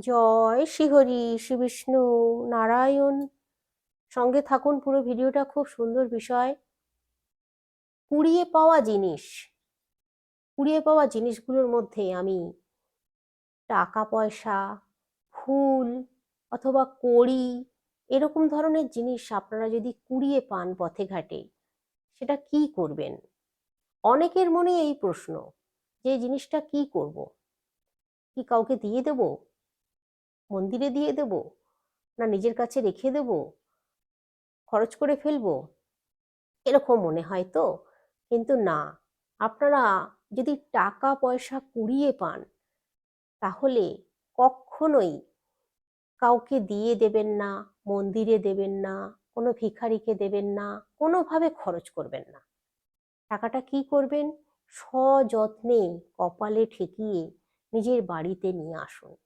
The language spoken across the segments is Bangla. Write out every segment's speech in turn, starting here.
জয় শ্রীহরি শ্রী বিষ্ণু নারায়ণ। সঙ্গে থাকুন, পুরো ভিডিওটা খুব সুন্দর বিষয়। কুড়িয়ে পাওয়া জিনিস কুড়িয়ে পাওয়া জিনিসগুলোর মধ্যে আমি টাকা, পয়সা, ফুল অথবা কড়ি এরকম ধরনের জিনিস আপনারা যদি কুড়িয়ে পান পথে ঘাটে, সেটা কি করবেন? অনেকের মনে এই প্রশ্ন যে, জিনিসটা কি করব? কি কাউকে দিয়ে দেব? মন্দিরে দিয়ে দেব? না নিজের কাছে রেখে দেব? খরচ করে ফেলব? এরকম মনে হয় তো? কিন্তু না। আপনারা যদি টাকা পয়সা কুড়িয়ে পান, তাহলে কখনোই কাউকে দিয়ে দেবেন না, মন্দিরে দেবেন না, কোনো ভিখারিকে দেবেন না, কোনোভাবে খরচ করবেন না। টাকাটা কি করবেন? সযত্নে কপালে ঠেকিয়ে নিজের বাড়িতে নিয়ে আসুন।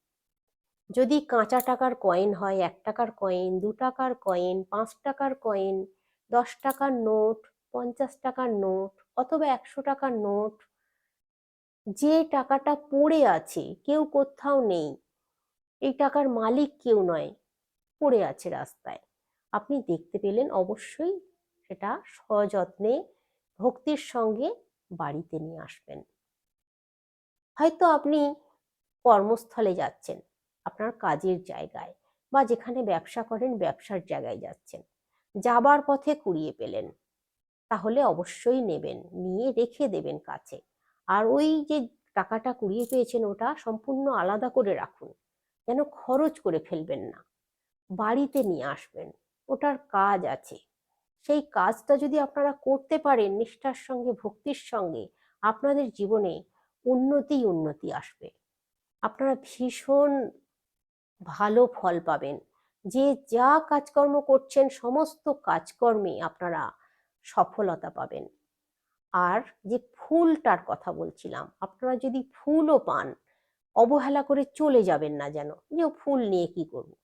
যদি কাঁচা টাকার কয়েন হয়, এক টাকার কয়েন দু টাকার কয়েন পাঁচ টাকার কয়েন দশ টাকার নোট পঞ্চাশ টাকার নোট অথবা একশো টাকার নোট যে টাকাটা পড়ে আছে, কেউ কোথাও নেই, এই টাকার মালিক কেউ নয়, পড়ে আছে রাস্তায়। আপনি দেখতে পেলেন অবশ্যই সেটা সযত্নে ভক্তির সঙ্গে বাড়িতে নিয়ে আসবেন। হয়তো আপনি কর্মস্থলে যাচ্ছেন। আপনার কাজের জায়গায় বা যেখানে ব্যবসা করেন, ব্যবসার জায়গায় যাচ্ছেন। যাবার পথে কুড়িয়ে পেলেন। তাহলে অবশ্যই নেবেন, নিয়ে রেখে দেবেন কাছে। আর ওই যে টাকাটা কুড়িয়ে পেয়েছেন ওটা সম্পূর্ণ আলাদা করে রাখুন। যেন খরচ করে ফেলবেন না। বাড়িতে নিয়ে আসবেন, ওটার কাজ আছে। সেই কাজটা যদি আপনারা করতে পারেন নিষ্ঠার সঙ্গে, ভক্তির সঙ্গে, আপনাদের জীবনে উন্নতি উন্নতি আসবে। আপনারা ভীষণ ভালো ফল পাবেন। যে যা কাজকর্ম করছেন, সমস্ত কাজকর্মে আপনারা সফলতা পাবেন। আর যে ফুলটার কথা বলছিলাম, আপনারা যদি ফুলও পান, অবহেলা করে চলে যাবেন না যেন, যে ফুল নিয়ে কি করব?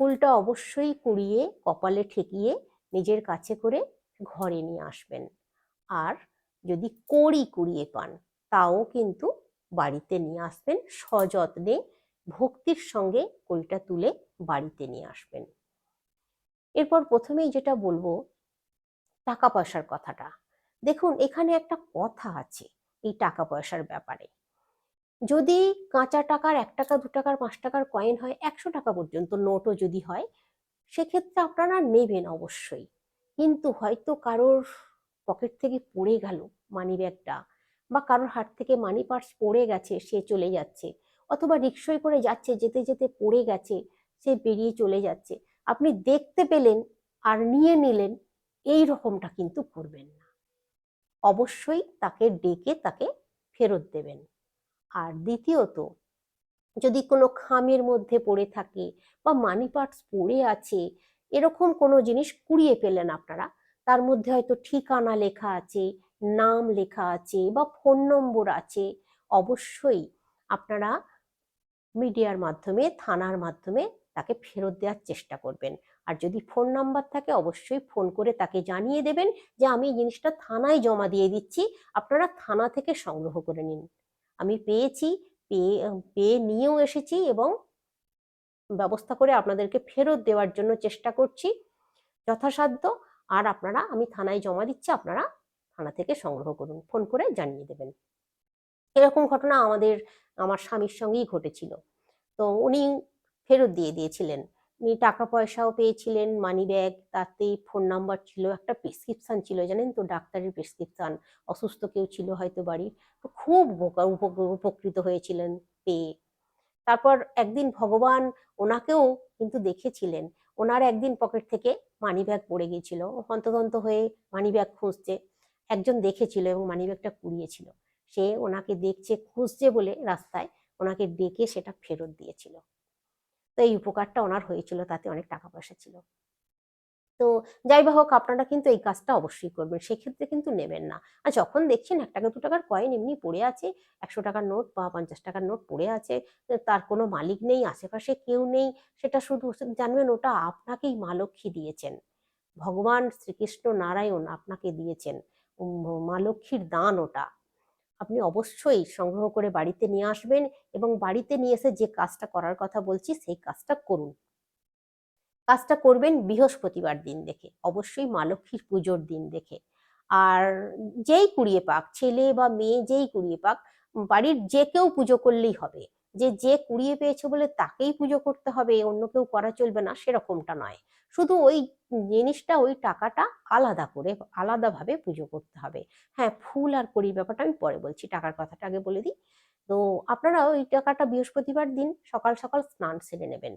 ফুলটা অবশ্যই কুড়িয়ে, কপালে ঠেকিয়ে, নিজের কাছে করে ঘরে নিয়ে আসবেন। আর যদি কড়ি কুড়িয়ে পান, তাও কিন্তু বাড়িতে নিয়ে আসবেন সযত্নে ভক্তির সঙ্গে কড়িটা তুলে বাড়িতে নিয়ে আসবেন। এরপর প্রথমেই যেটা বলব, টাকা পয়সার কথাটা। দেখুন, এখানে একটা কথা আছে এই টাকা পয়সার ব্যাপারে। যদি কাঁচা টাকার এক টাকা, দু টাকার, পাঁচ টাকার কয়েন হয়, একশো টাকা পর্যন্ত নোটও যদি হয়, সেক্ষেত্রে আপনারা নেবেন অবশ্যই। কিন্তু হয়তো কারোর পকেট থেকে পড়ে গেল মানি ব্যাগটা বা কারোর হাত থেকে মানি পার্স পড়ে গেছে, সে চলে যাচ্ছে অথবা রিক্সয় করে যাচ্ছে, যেতে যেতে পড়ে গেছে, সে বেরিয়ে চলে যাচ্ছে। আপনি দেখতে পেলেন আর নিয়ে নিলেন, এই রকমটা কিন্তু করবেন না। অবশ্যই তাকে ডেকে তাকে ফেরত দেবেন। আর দ্বিতীয়ত, যদি কোনো খামের মধ্যে পড়ে থাকে বা মানি পার্টস পড়ে আছে, এরকম কোনো জিনিস কুড়িয়ে পেলেন আপনারা, তার মধ্যে হয়তো ঠিকানা লেখা আছে, নাম লেখা আছে বা ফোন নম্বর আছে, অবশ্যই আপনারা মিডিয়ার মাধ্যমে, থানার মাধ্যমে তাকে ফেরত দেওয়ার চেষ্টা করবেন। আর যদি ফোন নাম্বার থাকে, অবশ্যই ফোন করে তাকে জানিয়ে দেবেন যে, আমি এই জিনিসটা থানায় জমা দিয়ে দিচ্ছি। আপনারা থানা থেকে সংগ্রহ করে নিন। আমি পেয়েছি, পেয়ে পেয়ে নিয়েও এসেছি এবং ব্যবস্থা করে আপনাদেরকে ফেরত দেওয়ার জন্য চেষ্টা করছি। যথাসাধ্য। আর আপনারা, আমি থানায় জমা দিচ্ছি, আপনারা থানা থেকে সংগ্রহ করুন। ফোন করে জানিয়ে দেবেন। এরকম ঘটনা আমাদের, আমার স্বামীর সঙ্গেই ঘটেছিল। তো উনি ফেরত দিয়ে দিয়েছিলেন। উনি টাকা পয়সাও পেয়েছিলেন মানি ব্যাগ তাতে ফোন নাম্বার ছিল, একটা প্রেসক্রিপশন ছিল, জানেন তো? ডাক্তারের প্রেসক্রিপশন অসুস্থ কেউ ছিল হয়তো বাড়ির। তো খুব উপকৃত হয়েছিলেন পেয়ে। তারপর একদিন ভগবান ওনাকেও কিন্তু দেখেছিলেন। ওনার একদিন পকেট থেকে মানি ব্যাগ পড়ে গিয়েছিল। হন্তদন্ত হয়ে মানি ব্যাগ খুঁজছে একজন দেখেছিল এবং মানি ব্যাগটা কুড়িয়েছিল। সে ওনাকে দেখছে, খুঁজছে বলে রাস্তায় ওনাকে ডেকে সেটা ফেরত দিয়েছিল। তো এই উপকারটা ওনার হয়েছিল, তাতে অনেক টাকা পয়সা ছিল। তো যাই হোক, আপনারা কিন্তু এই কাজটা অবশ্যই করবেন, সেক্ষেত্রে কিন্তু নেবেন না। আর যখন দেখছেন এক টাকা দু টাকার কয়েন এমনি পড়ে আছে, একশো টাকার নোট বা পঞ্চাশ টাকার নোট পড়ে আছে তার কোনো মালিক নেই, আশেপাশে কেউ নেই, সেটা শুধু জানবেন ওটা আপনাকেই মা লক্ষ্মী দিয়েছেন। ভগবান শ্রীকৃষ্ণ নারায়ণ আপনাকে দিয়েছেন। মা লক্ষ্মীর দান ওটা। আপনি অবশ্যই সংগ্রহ করে বাড়িতে নিয়ে আসবেন এবং বাড়িতে নিয়ে এসে যে কাজটা করার কথা বলছি, সেই কাজটা করুন। কাজটা করবেন বৃহস্পতিবার দিন দেখে, অবশ্যই মা লক্ষ্মীর পুজোর দিন দেখে। আর যেই কুড়িয়ে পাক, ছেলে বা মেয়ে যেই কুড়িয়ে পাক, বাড়ির যে কেউ পুজো করলেই হবে। যে যে কুড়িয়ে পেয়েছে বলে তাকেই পুজো করতে হবে, অন্য কেউ করা চলবে না, সেরকমটা নয়। শুধু ওই জিনিসটা, ওই টাকাটা আলাদা করে, আলাদাভাবে পুজো করতে হবে। হ্যাঁ ফুল আর কড়ির ব্যাপারটা আমি পরে বলছি, টাকার কথাটা আগে বলে দিই। তো আপনারা ওই টাকাটা বৃহস্পতিবার দিন সকাল সকাল স্নান সেরে নেবেন।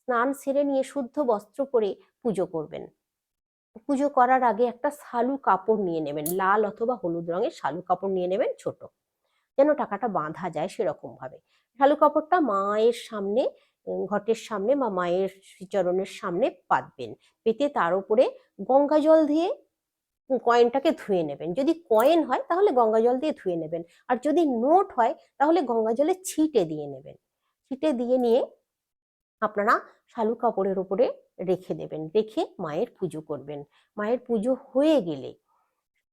স্নান সেরে নিয়ে শুদ্ধ বস্ত্র পরে পুজো করবেন। পুজো করার আগে একটা শালু কাপড় নিয়ে নেবেন, লাল অথবা হলুদ রঙের শালু কাপড় নিয়ে নেবেন ছোট। যেন টাকাটা বাঁধা যায় সেরকম ভাবে শালু কাপড়টা মায়ের সামনে ঘটের সামনে বা মায়ের শ্রীচরণের সামনে পাতবেন পেতে তার উপরে গঙ্গা জল দিয়ে কয়েনটাকে ধুয়ে নেবেন। যদি কয়েন হয় তাহলে গঙ্গা জল দিয়ে ধুয়ে নেবেন। আর যদি নোট হয় তাহলে গঙ্গা জলে ছিটে দিয়ে নেবেন। ছিটে দিয়ে নিয়ে আপনারা শালু কাপড়ের উপরে রেখে দেবেন। রেখে মায়ের পুজো করবেন। মায়ের পুজো হয়ে গেলে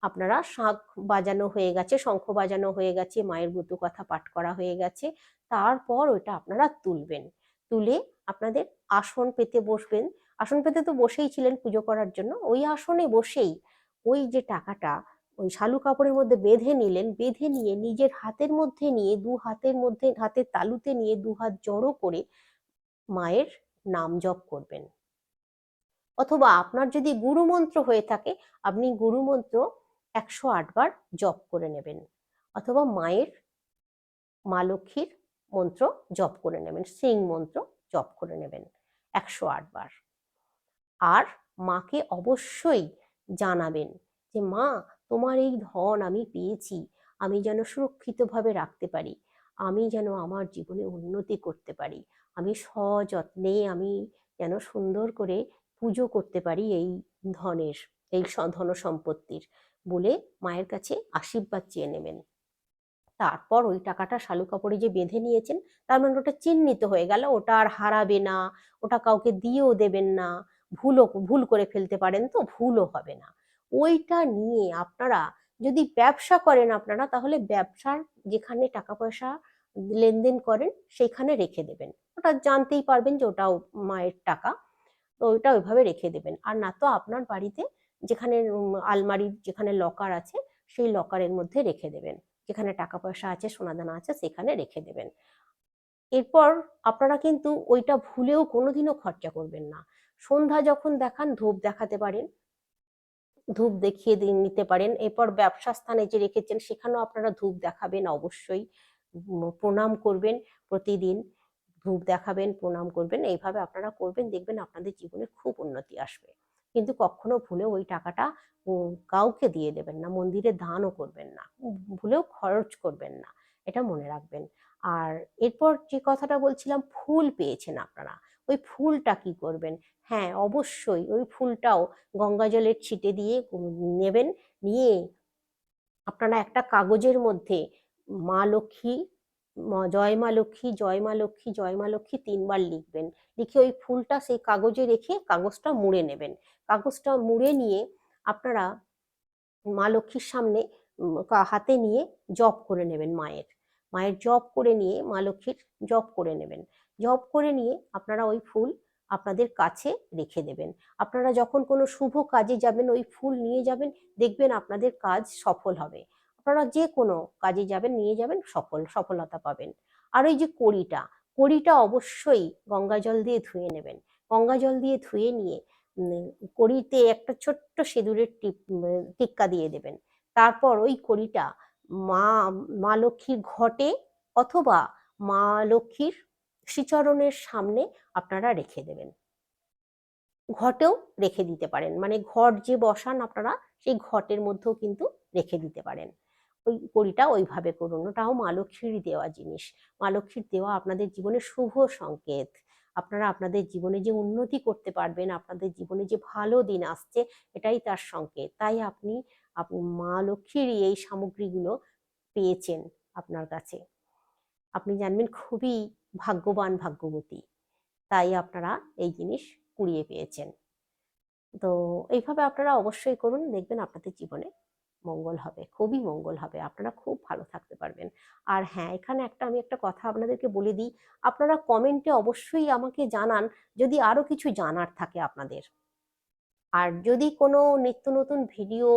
আপনারা শাঁখ বাজানো হয়ে গেছে, শঙ্খ বাজানো হয়ে গেছে, মায়ের বুতু কথা পাঠ করা হয়ে গেছে। তারপর ওইটা আপনারা তুলবেন। তুলে আপনাদের আসন পেতে বসবেন। আসন পেতে তো বসেই ছিলেন পুজো করার জন্য। ওই আসনে বসেই ওই যে টাকাটা ওই শালু কাপড়ের মধ্যে বেঁধে নিলেন, বেঁধে নিয়ে নিজের হাতের মধ্যে নিয়ে দু হাতের মধ্যে, হাতের তালুতে নিয়ে দু হাত জড়ো করে মায়ের নাম জপ করবেন। অথবা আপনার যদি গুরুমন্ত্র হয়ে থাকে, আপনি গুরুমন্ত্র একশো আটবার জপ করে নেবেন। অথবা মায়ের মা লক্ষ্মীর মন্ত্র জপ করে নেবেন, সিং মন্ত্র জপ করে নেবেন একশো আটবার আর মাকে অবশ্যই জানাবেন যে, মা, তোমার এই ধন আমি পেয়েছি, আমি যেন সুরক্ষিতভাবে রাখতে পারি, আমি যেন আমার জীবনে উন্নতি করতে পারি, আমি সযত্নে আমি যেন সুন্দর করে পুজো করতে পারি এই ধনের, এই ধন সম্পত্তির। বলে মায়ের কাছে আশীর্বাদ চেয়ে নেবেন। তারপর ওই টাকাটা শালু কাপড়ে যে বেঁধে নিয়েছেন, তার মানে ওটা চিহ্নিত হয়ে গেল, ওটা আর হারাবে না, ওটা কাউকে দিয়েও দেবেন না, ভুলও, ভুল করে ফেলতে পারেন তো, ভুলও হবে না। ওইটা নিয়ে আপনারা যদি ব্যবসা করেন আপনারা, তাহলে ব্যবসার যেখানে টাকা পয়সা লেনদেন করেন সেখানে রেখে দেবেন। ওটা জানতেই পারবেন যে ওটাও মায়ের টাকা, তো ওইটা ওইভাবে রেখে দেবেন। আর না তো আপনার বাড়িতে যেখানে আলমারির যেখানে লকার আছে, সেই লকারের মধ্যে রেখে দেবেন। যেখানে টাকা পয়সা আছে, সোনাদানা আছে, সেখানে রেখে দেবেন। এরপর আপনারা কিন্তু ওইটা ভুলেও কোনোদিনও খরচা করবেন না। সন্ধ্যা যখন দেখান, ধূপ দেখাতে পারেন, ধূপ দেখিয়ে নিতে পারেন। এরপর ব্যবসা স্থানে যে রেখেছেন, সেখানেও আপনারা ধূপ দেখাবেন অবশ্যই। প্রণাম করবেন প্রতিদিন, ধূপ দেখাবেন, প্রণাম করবেন। এইভাবে আপনারা করবেন, দেখবেন আপনাদের জীবনে খুব উন্নতি আসবে। কিন্তু কখনো ভুলেও ওই টাকাটা কাউকে দিয়ে দেবেন না, মন্দিরে দানও করবেন না, ভুলেও খরচ করবেন না, এটা মনে রাখবেন। আর এরপর যে কথাটা বলছিলাম, ফুল পেয়েছেন আপনারা, ওই ফুলটা কি করবেন? হ্যাঁ অবশ্যই ওই ফুলটাও গঙ্গা জলের ছিটে দিয়ে নেবেন, নিয়ে আপনারা একটা কাগজের মধ্যে মা লক্ষ্মী জয় মা লক্ষ্মী, জয় মা লক্ষ্মী, জয় মা লক্ষ্মী তিনবার লিখবেন। লিখে ওই ফুলটা সেই কাগজে রেখে কাগজটা মুড়ে নেবেন। কাগজটা মুড়ে নিয়ে আপনারা মা লক্ষ্মীর সামনে হাতে নিয়ে জপ করে নেবেন মায়ের। মায়ের জপ করে নিয়ে মা লক্ষ্মীর জপ করে নেবেন। জপ করে নিয়ে আপনারা ওই ফুল আপনাদের কাছে রেখে দেবেন। আপনারা যখন কোনো শুভ কাজে যাবেন, ওই ফুল নিয়ে যাবেন, দেখবেন আপনাদের কাজ সফল হবে। আপনারা যে কোনো কাজে যাবেন, নিয়ে যাবেন, সফল, সফলতা পাবেন। আর ওই যে কড়িটা কড়িটা অবশ্যই গঙ্গা জল দিয়ে ধুয়ে নেবেন। গঙ্গা জল দিয়ে ধুয়ে নিয়ে কড়িতে একটা ছোট্ট সিঁদুরের টিপ টিক্কা দিয়ে দেবেন। তারপর ওই কড়িটা মা মা লক্ষ্মীর ঘটে অথবা মা লক্ষ্মীর শ্রীচরণের সামনে আপনারা রেখে দেবেন। ঘটেও রেখে দিতে পারেন। মানে ঘট যে বসান আপনারা, সেই ঘটের মধ্যেও কিন্তু রেখে দিতে পারেন। ওই কড়িটা ওইভাবে করুন। ওটাও মা লক্ষ্মীর দেওয়া জিনিস। মা লক্ষ্মীর দেওয়া আপনাদের জীবনে শুভ সংকেত। আপনারা আপনাদের জীবনে যে উন্নতি করতে পারবেন, আপনাদের জীবনে যে ভালো দিন আসছে, এটাই তার সংকেত। তাই আপনি মা লক্ষ্মীর এই সামগ্রীগুলো পেয়েছেন আপনার কাছে। আপনি জানবেন খুবই ভাগ্যবান ভাগ্যবতী। তাই আপনারা এই জিনিস কুড়িয়ে পেয়েছেন। তো এইভাবে আপনারা অবশ্যই করুন। দেখবেন আপনাদের জীবনে মঙ্গল হবে, খুবই মঙ্গল হবে। আপনারা খুব ভালো থাকতে পারবেন। আর হ্যাঁ এখানে একটা আমি একটা কথা আপনাদেরকে বলে দিই। আপনারা কমেন্টে অবশ্যই আমাকে জানান যদি আরও কিছু জানার থাকে আপনাদের। আর যদি কোনো নিত্য নতুন ভিডিও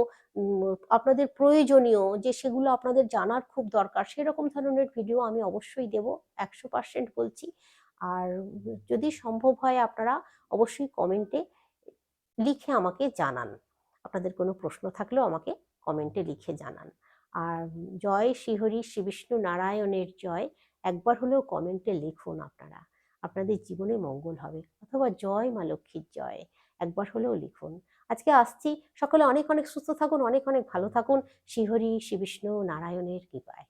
আপনাদের প্রয়োজনীয় যে সেগুলো আপনাদের জানার খুব দরকার, সেরকম ধরনের ভিডিও আমি অবশ্যই দেব, একশো পার্সেন্ট বলছি। আর যদি সম্ভব হয় আপনারা অবশ্যই কমেন্টে লিখে আমাকে জানান। আপনাদের কোনো প্রশ্ন থাকলেও আমাকে কমেন্টে লিখে জানান। আর জয় শ্রীহরি শ্রীবিষ্ণু নারায়ণের জয় একবার হলেও কমেন্টে লিখুন আপনারা। আপনাদের জীবনে মঙ্গল হবে অথবা জয় মা লক্ষ্মীর জয় একবার হলেও লিখুন। আজকে আসছি। সকলে অনেক অনেক সুস্থ থাকুন, অনেক অনেক ভালো থাকুন। শ্রীহরি শ্রীবিষ্ণু নারায়ণের কৃপায়।